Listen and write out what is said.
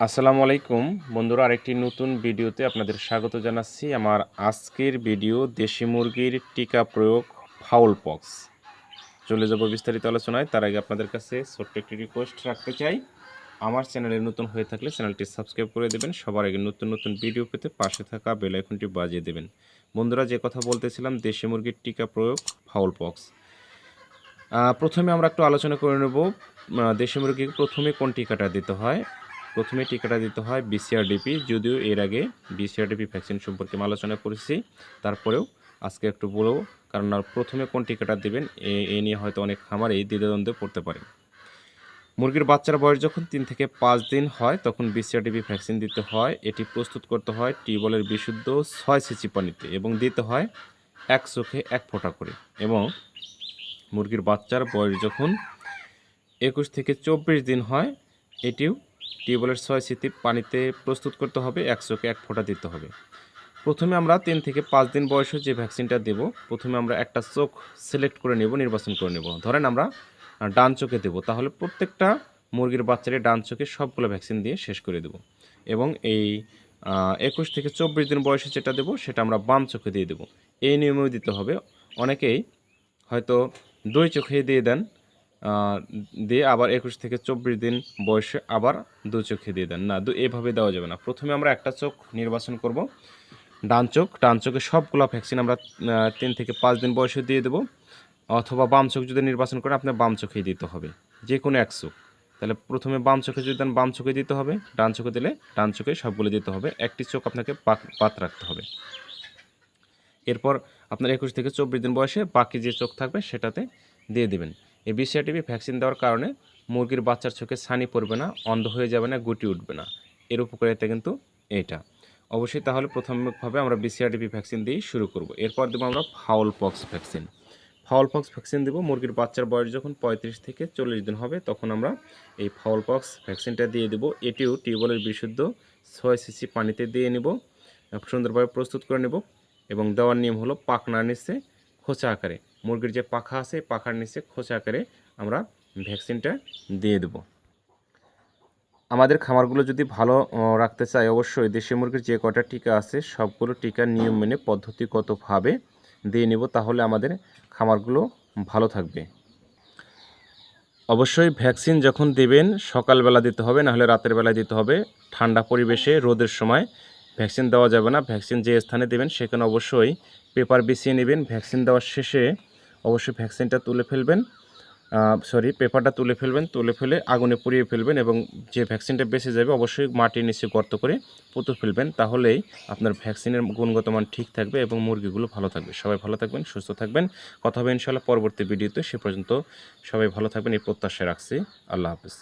আসসালামু আলাইকুম। বন্ধুরা, আরেকটি নতুন ভিডিওতে আপনাদের স্বাগত জানাচ্ছি। আমার আজকের ভিডিও দেশি মুরগির টিকা প্রয়োগ ফাউল পক্স। চলে যাব বিস্তারিত আলোচনায়। তার আগে আপনাদের কাছে ছোট্ট একটি রিকোয়েস্ট রাখতে চাই। আমার চ্যানেলে নতুন হয়ে থাকলে চ্যানেলটি সাবস্ক্রাইব করে দেবেন। সবার আগে নতুন নতুন ভিডিও পেতে পাশে থাকা বেল আইকনটি বাজিয়ে দেবেন। বন্ধুরা, যে কথা বলতেছিলাম, দেশি মুরগির টিকা প্রয়োগ ফাউল পক্স। প্রথমে আমরা একটু আলোচনা করে নেব দেশি মুরগিকে প্রথমে কোন টিকাটা দিতে হয়। প্রথমে টিকাটা দিতে হয় বিসিআরডিপি যদিও এর আগে বিসিআরডিপি ভ্যাকসিন সম্পর্কে আমি আলোচনা করেছি। তারপরেও আজকে একটু বলব, কারণ আর প্রথমে কোন টিকাটা দেবেন, এ- নিয়ে হয়তো অনেক খামারেই দ্বিধাদ্বন্দ্বে পড়তে পারে। মুরগির বাচ্চার বয়স যখন তিন থেকে পাঁচ দিন হয়, তখন বিসিআরডিপি ভ্যাকসিন দিতে হয়। এটি প্রস্তুত করতে হয় টিউবওয়েলের বিশুদ্ধ ছয় সিচি পানিতে এবং দিতে হয় এক চোখে এক ফোঁটা করে এবং মুরগির বাচ্চার বয়স যখন একুশ থেকে চব্বিশ দিন হয়, এটিও টিউবওয়েলের ছয় সিটি পানিতে প্রস্তুত করতে হবে এক চোখে এক ফোঁটা দিতে হবে। প্রথমে আমরা তিন থেকে পাঁচ দিন বয়সে যে ভ্যাকসিনটা দেব, প্রথমে আমরা একটা চোখ সিলেক্ট করে নেব, নির্বাচন করে নেব। ধরেন আমরা ডান চোখে দেবো, তাহলে প্রত্যেকটা মুরগির বাচ্চারে ডান চোখে সবগুলো ভ্যাকসিন দিয়ে শেষ করে দেব। এবং এই একুশ থেকে চব্বিশ দিন বয়সে যেটা দেবো, সেটা আমরা বাম চোখে দিয়ে দেবো। এই নিয়মেও দিতে হবে। অনেকেই হয়তো দুই চোখে দিয়ে দেন দিয়ে আবার একুশ থেকে চব্বিশ দিন বয়সে আবার দু চোখে দিয়ে দেন। না, দু এভাবে দেওয়া যাবে না। প্রথমে আমরা একটা চোখ নির্বাচন করব। ডান চোখ, ডান চোখে সবগুলো ভ্যাকসিন আমরা তিন থেকে পাঁচ দিন বয়সে দিয়ে দেবো। অথবা বাম চোখ যদি নির্বাচন করেন, আপনার বাম চোখেই দিতে হবে। যে কোনো এক চোখ। তাহলে প্রথমে বাম চোখে যদি দেন, বাম চোখে দিতে হবে। ডান চোখে দিলে ডান চোখে সবগুলো দিতে হবে। একটি চোখ আপনাকে পাত রাখতে হবে। এরপর আপনার একুশ থেকে চব্বিশ দিন বয়সে বাকি যে চোখ থাকবে, সেটাতে দিয়ে দেবেন। এই বিসিআরটিভি ভ্যাকসিন দেওয়ার কারণে মুরগির বাচ্চার চোখে ছানি পড়বে না, অন্ধ হয়ে যাবে না, গুটি উঠবে না। এর উপকারিতা কিন্তু এইটা। অবশ্যই তাহলে প্রাথমিকভাবে আমরা বিসিআরটিভি ভ্যাকসিন দিয়ে শুরু করব। এরপর দেবো আমরা fowl pox vaccine. Fowl pox vaccine দেবো, মুরগির বাচ্চার বয়স যখন পঁয়ত্রিশ থেকে চল্লিশ দিন হবে, তখন আমরা এই ফাউল পক্স ভ্যাকসিনটা দিয়ে দেবো। এটিও টিউবওয়েলের বিশুদ্ধ ছয় সিসি পানিতে দিয়ে নেব, সুন্দরভাবে প্রস্তুত করে নেব এবং দেওয়ার নিয়ম হলো পাখনার নিচে খোঁচা আকারে। মুরগির যে পাখা আছে, পাখার নিচে খোঁচা করে আমরা ভ্যাকসিনটা দিয়ে দেব। আমাদের খামারগুলো যদি ভালো রাখতে চাই অবশ্যই দেশি মুরগির যে কটা টিকা আছে, সবগুলো টিকা নিয়ম মেনে পদ্ধতিগতভাবে দিয়ে নেব, তাহলে আমাদের খামারগুলো ভালো থাকবে। অবশ্যই ভ্যাকসিন যখন দেবেন, সকালবেলা দিতে হবে, নাহলে রাতের বেলায় দিতে হবে। ঠান্ডা পরিবেশে রোদের সময় ভ্যাকসিন দেওয়া যাবে না। ভ্যাকসিন যে স্থানে দেবেন, সেখানে অবশ্যই পেপার বিছিয়ে নেবেন। ভ্যাকসিন দেওয়ার শেষে অবশ্যই ভ্যাকসিনটা তুলে ফেলবেন সরি পেপারটা তুলে ফেলবেন, তুলে ফেলে আগুনে পুড়িয়ে ফেলবেন এবং যে ভ্যাকসিনটা বেঁচে যাবে অবশ্যই মাটির নিচে গর্ত করে পুঁতে ফেলবেন, তাহলেই আপনার ভ্যাকসিনের গুণগত মান ঠিক থাকবে এবং মুরগিগুলো ভালো থাকবে। সবাই ভালো থাকবেন, সুস্থ থাকবেন। কথা হবে ইনশাল্লাহ পরবর্তী ভিডিওতে, সে পর্যন্ত সবাই ভালো থাকবেন, এই প্রত্যাশা রাখছি। আল্লাহ হাফিজ।